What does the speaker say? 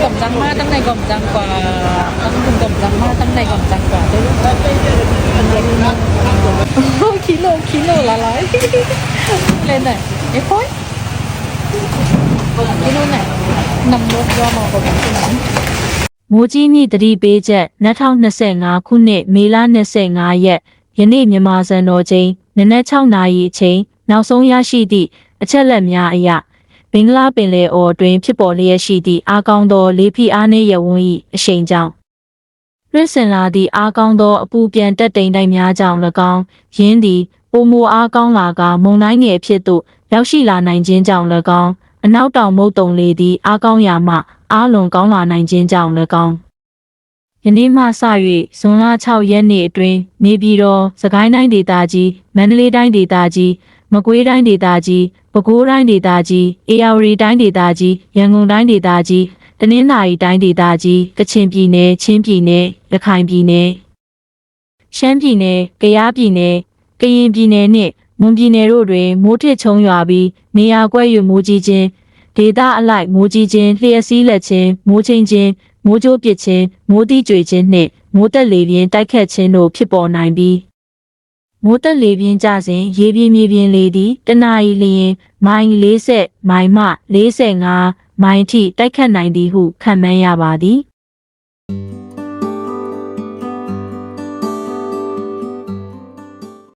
กล่อมจังมากตั้งในกล่อมจังกว่าต้องถึงกล่อมจังมากตั้งในกล่อมจังกว่าด้วยโอ้คิโลคิโลละร้อยเลยไหนไอ้พอยคิโลไหนนำรถยอมออกกับที่ไหน မိုးကြီးမြစ်တတိပေးချက်2025ခုနှစ်မေလ25ရက်ယနေ့မြန်မာစံတော်ချိန်နနက်6နာရီအချိန်နောက်ဆုံးရရှိသည့်အချက်လက်များအရ ဘင်္ဂလားပင်လယ်အော်တွင်ဖြစ်ပေါ်လျက်ရှိသည့်အားကောင်းသောလေဖိအားနည်းရဝန်း၏အရှိန်ကြောင့်လွင့်စင်လာသည့်အားကောင်းသောအပူပြန်တက်တိမ်တိုက်များကြောင့်၎င်းယင်းသည်ပုံမူအားကောင်းလာကမုန်တိုင်းငယ်ဖြစ်သို့ရောက်ရှိလာနိုင်ခြင်းကြောင့်၎င်းအနောက်တောင်မုတ်တုံလေသည်အားကောင်းရာမှအားလွန်ကောင်းလာနိုင်ခြင်းကြောင့်၎င်းယနေ့မှစ၍ဇွန်လ6ရက်နေ့အတွင်းနေပြည်တော်စကိုင်းတိုင်းဒေသကြီးမန္တလေးတိုင်းဒေသကြီး မကွေးတိုင်းဒေသကြီးပဲခူးတိုင်းဒေသကြီးအေရဝတီတိုင်းဒေသကြီးရန်ကုန်တိုင်းဒေသကြီးတနင်္သာရီတိုင်းဒေသကြီးကချင်ပြည်နယ်ချင်းပြည်နယ်ရခိုင်ပြည်နယ်ရှမ်းပြည်နယ်ကယားပြည်နယ်ကရင်ပြည်နယ်နှင့်မွန်ပြည်နယ်တို့တွင်မိုးထစ်ချုံရွာပြီးနေရာကွက်၍မိုးကြီးခြင်းဒေသအလိုက်မိုးကြီးခြင်းလျှက်စီးလက်ခြင်းမိုးချင်းခြင်းမိုးကြိုးပစ်ခြင်းမိုးတိကျွေခြင်းနှင့်မိုးတက်လေပြင်းတိုက်ခတ်ခြင်းတို့ဖြစ်ပေါ်နိုင်ပြီး မိုးတက်လေပြင်းကြစဉ်ရေပြင်းမြေပြင်းလေသည်တနအီလျင်မိုင်40မိုင်မှ45မိုင်ထိတိုက်ခတ်နိုင်သည်ဟုခန့်မှန်းရပါသည်။